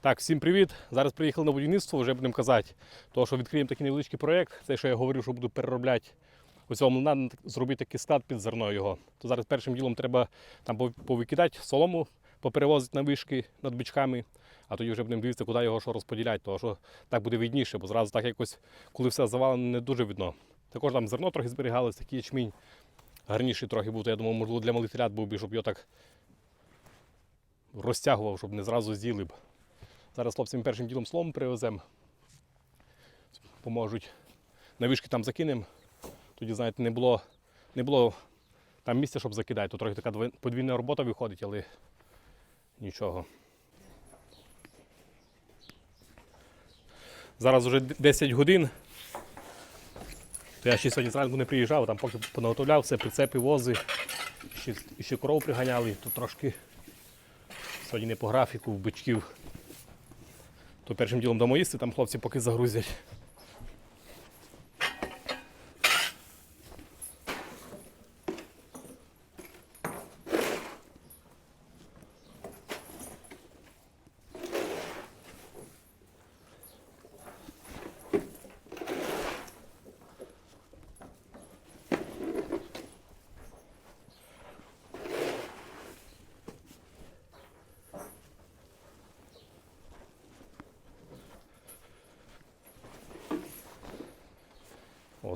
Так, всім привіт. Зараз приїхали на будівництво, вже будемо казати. Тому що відкриємо такий невеличкий проєкт. Це, що я говорив, що буду переробляти у цьому млина, зробити такий склад під зерно його. То зараз першим ділом треба там повикидати солому, поперевозити на вишки над бичками, а тоді вже будемо дивитися, куди його що розподіляти, тому що так буде видніше, бо зразу так якось, коли все завалено, не дуже видно. Також там зерно трохи зберігалось, такий ячмінь гарніший трохи був, то я думав, можливо, для малих телят був би, щоб його так розтягував, щоб не зразу з'їли б. Зараз хлопцям першим ділом слом привеземо. Поможуть. На вишки там закинемо. Тоді, знаєте, не було, не було там місця, щоб закидати. Тут трохи така подвійна робота виходить, але нічого. Зараз вже 10 годин. То я ще сьогодні зранку не приїжджав, там поки понаготовляв все, прицепи, вози, ще, ще коров приганяли, тут трошки сьогодні не по графіку, в бичків. То першим ділом дамо їсти, там хлопці поки загрузять.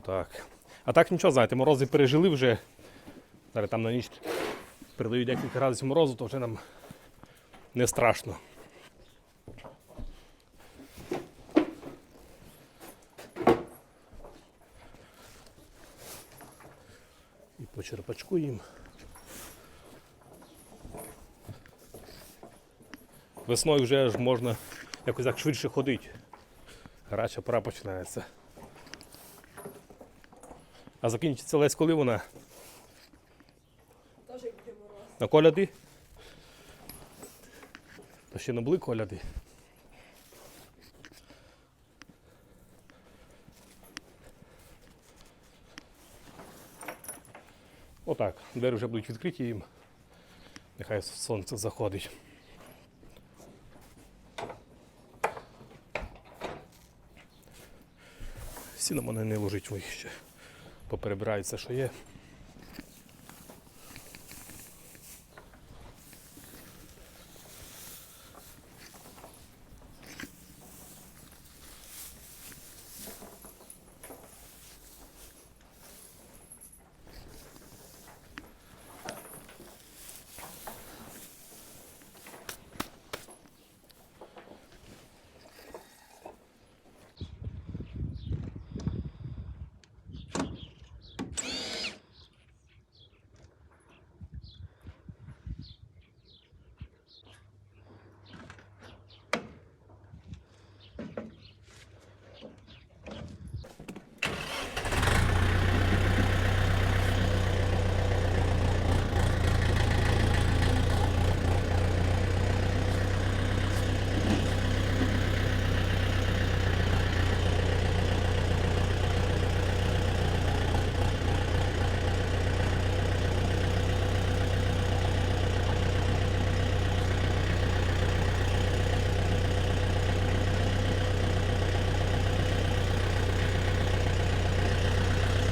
Отак. А так нічого, знаєте, морози пережили вже. Зараз там на ніч передають декілька градусів морозу, то вже нам не страшно. І по черпачку їм. Весною вже ж можна якось так швидше ходити. Гаряча пора починається. А закінчиться лесь коли вона? Теж як буде мороз. На коляди? Та ще не були коляди. Отак. Двері вже будуть відкриті їм. Нехай сонце заходить. Сіно мене не ложить ой, Все, що є.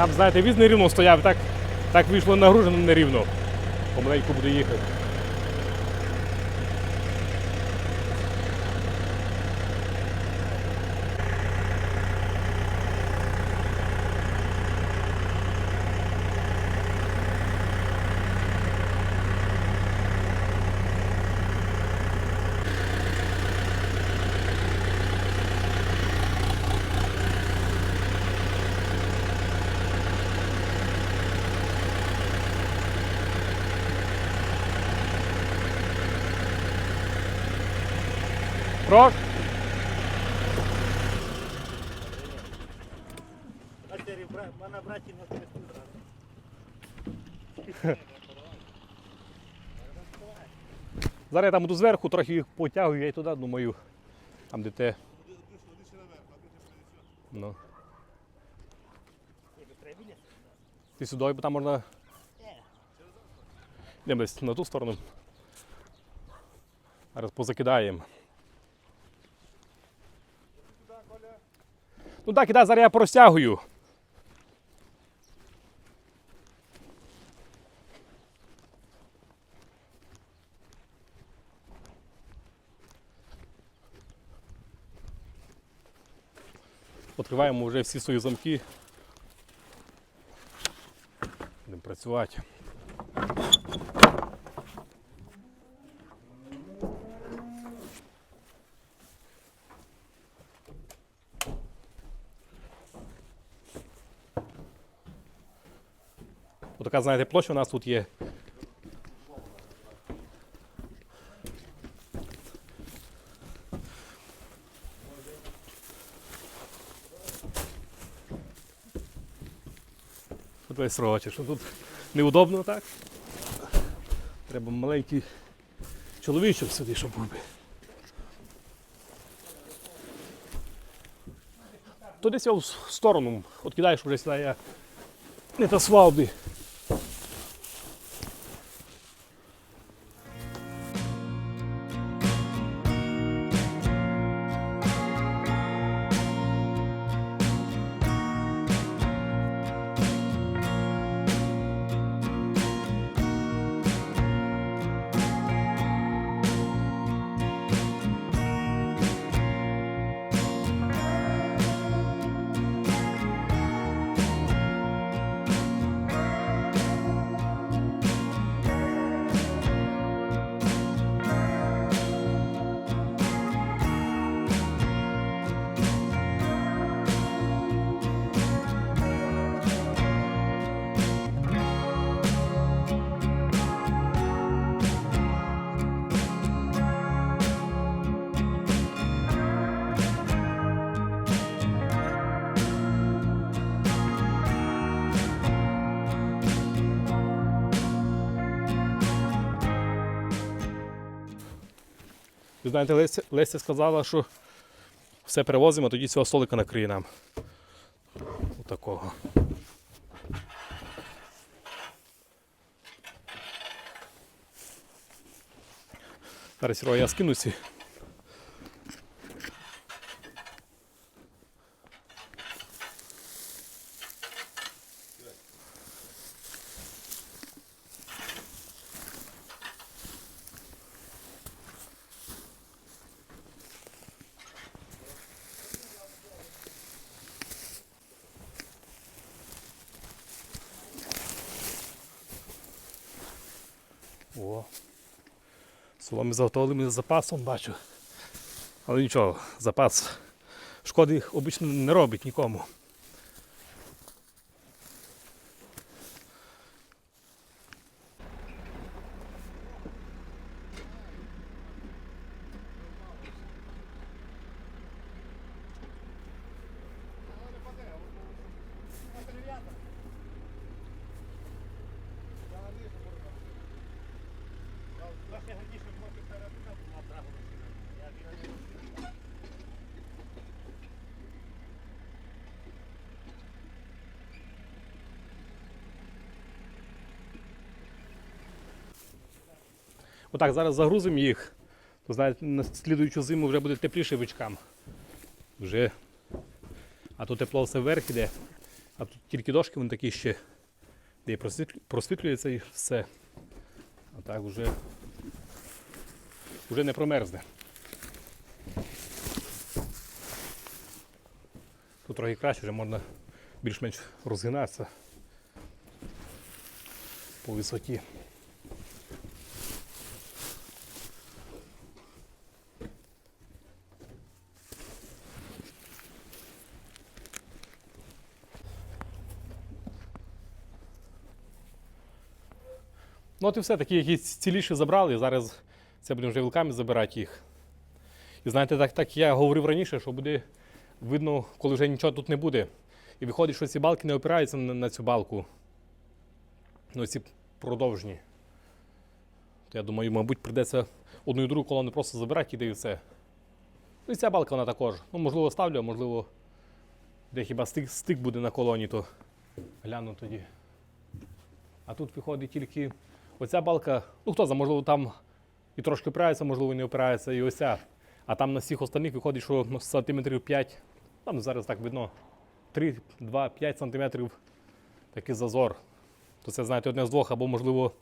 Там, знаєте, віз нерівно стояв, так, так вийшло нагружено нерівно. Помаленьку буде їхати. Прош. Мене браті на хресту. Зараз я там буду зверху, трохи їх потягую, я й туди думаю. Там де те. Ну. Ти сюди, бо там можна. Йдемо десь на ту сторону. Зараз позакидаємо. Ну так, іде, зараз я простягую. Відкриваємо вже всі свої замки. Будемо працювати. Отака, знаєте, площа у нас тут є. Тут весь роче, що тут неудобно так. Треба маленький чоловічок сюди, щоб був. би. То десь його в сторону, от кидаєш вже сюди, я не та свалби. Знаєте, Леся, Леся сказала, що все перевозимо, тоді цього столика накриє нам. Отакого. Зараз я скину ці. О. Соломи заготовили ми з запасом, бачу. Але нічого, запас шкоди обично не робить нікому. Отак, зараз загрузимо їх. То знаєте, на слідуючу зиму вже буде тепліше бичкам. Вже. А то тепло все вверх іде. А тут тільки дошки вони такі ще. Де просвітлюється і все. А так вже, вже не промерзне. Тут трохи краще, вже можна більш-менш розгинатися по висоті. От і все, такі якісь ціліші забрали, зараз це будемо вже вилками забирати їх. І знаєте, так, так я говорив раніше, що буде видно, коли вже нічого тут не буде. І виходить, що ці балки не опираються на, на цю балку. Ну, ці продовжні. То я думаю, мабуть, прийдеться одну і другу колону просто забирати і і все. Ну і ця балка вона також. Ну, можливо, ставлю, а можливо, де хіба стик, стик буде на колоні, то гляну тоді. А тут виходить тільки оця балка, ну хто знає, можливо, там і трошки опирається, можливо, не опирається, і оця. А там на всіх остальних виходить, що ну, сантиметрів 5 Там зараз так видно 3, 2, 5 сантиметрів такий зазор. То це, знаєте, одне з двох, або, можливо,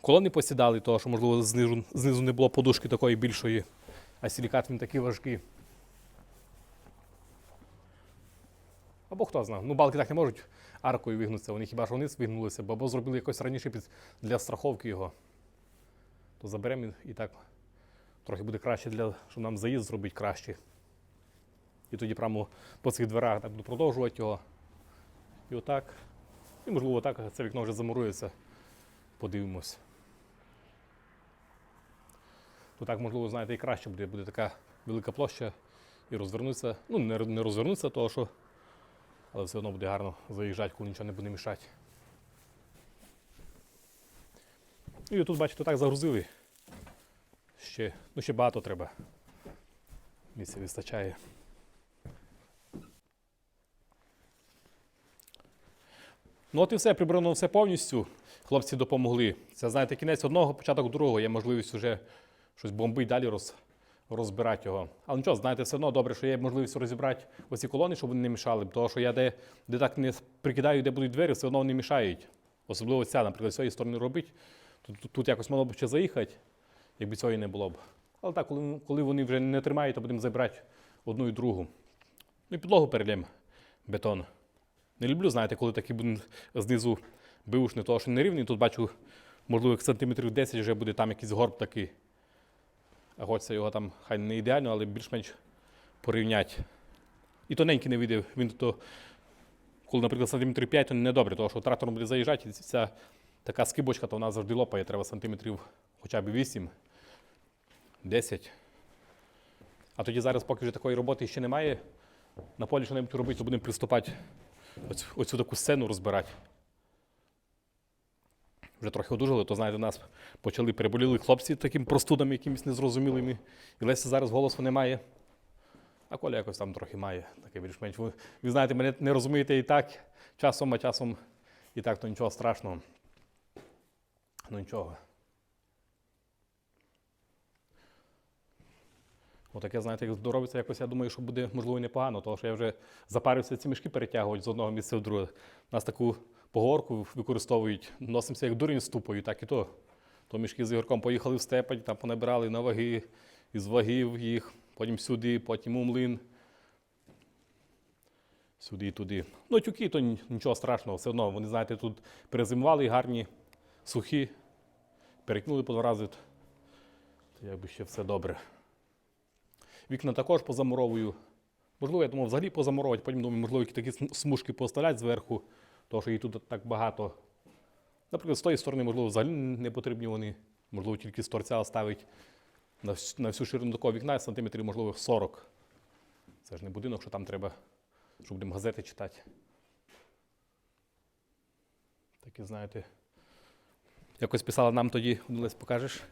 колони посідали, того, що, можливо, знизу, знизу не було подушки такої більшої, а силікат він такий важкий. Або хто знає. Ну, балки так не можуть аркою вигнутися, вони хіба що вниз вигнулися, бо або зробили якось раніше під, для страховки його. То заберемо і- так трохи буде краще, для, щоб нам заїзд зробити краще. І тоді прямо по цих дверах так буду продовжувати його. І отак. І можливо так це вікно вже замурується. Подивимось. То так, можливо, знаєте, і краще буде. Буде така велика площа і розвернутися. Ну, не розвернутися, того що. Але все одно буде гарно заїжджати, коли нічого не буде мішати. І тут, бачите, так загрузили. Ще, ну, ще багато треба. Місця вистачає. Ну от і все, прибрано все повністю. Хлопці допомогли. Це, знаєте, кінець одного, початок другого. Є можливість вже щось бомбить, далі роз, розбирати його. Але нічого, знаєте, все одно добре, що є можливість розібрати оці колони, щоб вони не мішали. Тому що я де, де так не прикидаю, де будуть двері, все одно вони мішають. Особливо ця, наприклад, з цієї сторони робить. Тут, тут, тут якось мало б ще заїхати, якби цього і не було б. Але так, коли, коли вони вже не тримають, то будемо забирати одну і другу. Ну і підлогу перельємо бетон. Не люблю, знаєте, коли такі будуть знизу бивушні, того що нерівний. Тут бачу, можливо, сантиметрів 10 вже буде там якийсь горб такий. Хочеться його там, хай не ідеально, але більш-менш порівняти. І тоненький не видів. Він то, коли, наприклад, сантиметрів 5, то не добре, тому що трактором буде заїжджати, і ця така скибочка, то вона завжди лопає, треба сантиметрів хоча б 8, 10. А тоді зараз, поки вже такої роботи ще немає, на полі що-небудь робити, то будемо приступати оцю, оцю таку сцену розбирати. Вже трохи одужали, то знаєте, нас почали переболіли хлопці таким простудами, якимись незрозумілими. І Леся зараз голосу немає. А Коля якось там трохи має, таке більш-менш. Ви, ви знаєте, мене не розумієте і так, часом, а часом і так, то нічого страшного. Ну нічого. Отаке, знаєте, як доробиться, якось я думаю, що буде можливо і непогано, тому що я вже запарився ці мішки перетягувати з одного місця в друге. У нас таку поговорку використовують, носимося як дурень з тупою, так і то. То мішки з Ігорком поїхали в степень, там понабирали на ваги, із вагів їх, потім сюди, потім у млин. Сюди і туди. Ну, тюки, то нічого страшного, все одно. Вони, знаєте, тут перезимували гарні, сухі, перекинули по два рази. То якби ще все добре. Вікна також позамуровую. Можливо, я думав, взагалі позамуровувати, потім думаю, можливо, які такі смужки поставлять зверху, тому що їх тут так багато. Наприклад, з тої сторони, можливо, взагалі не потрібні вони. Можливо, тільки з торця оставить на всю, ширину такого вікна сантиметрів, можливо, 40. Це ж не будинок, що там треба, щоб будемо газети читати. Такі, знаєте. Якось писали нам тоді, Лесь, покажеш?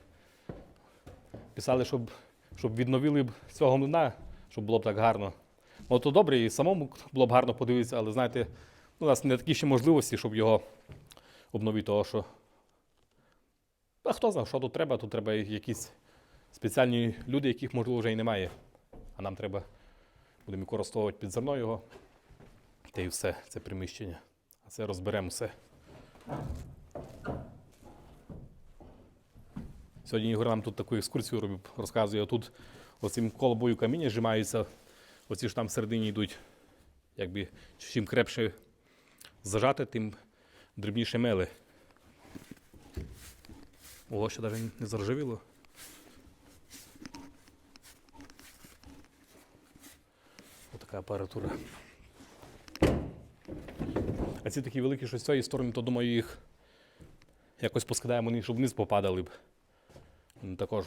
Писали, щоб щоб відновили б цього млина, щоб було б так гарно. Ну, то добре, і самому було б гарно подивитися, але знаєте, ну, у нас не такі ще можливості, щоб його обновити, того, що. А хто знає, що тут треба? Тут треба якісь спеціальні люди, яких, можливо, вже і немає. А нам треба, будемо використовувати під зерно його. Та і все, це приміщення. А це розберемо все. Сьогодні Ігор нам тут таку екскурсію робив, розказує. Тут оцим колобою каміння зжимаються, оці ж там всередині йдуть. Якби чим крепше зажати, тим дрібніше мели. Ого, ще навіть не заржавіло. Отака апаратура. А ці такі великі, що з цієї сторони, то думаю, їх якось поскидаємо, щоб вниз попадали б. Також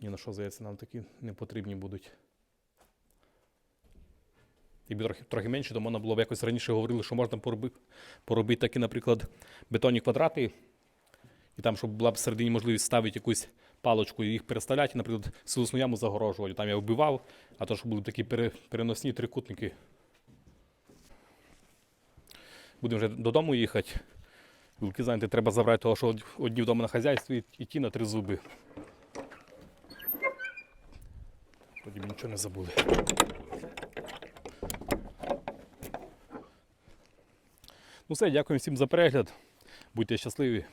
ні на що, здається, нам такі не потрібні будуть. Якби трохи, трохи менше, то можна було б якось раніше говорили, що можна поробити, поробити такі, наприклад, бетонні квадрати, і там, щоб була б всередині можливість ставити якусь палочку і їх переставляти, наприклад, силосну яму загорожувати. Там я вбивав, а то, щоб були такі пере, переносні трикутники. Будемо вже додому їхати. Вилки, знаєте, треба забрати того, що одні вдома на хазяйстві і ті на три зуби. Тоді ми нічого не забули. Ну все, дякую всім за перегляд. Будьте щасливі.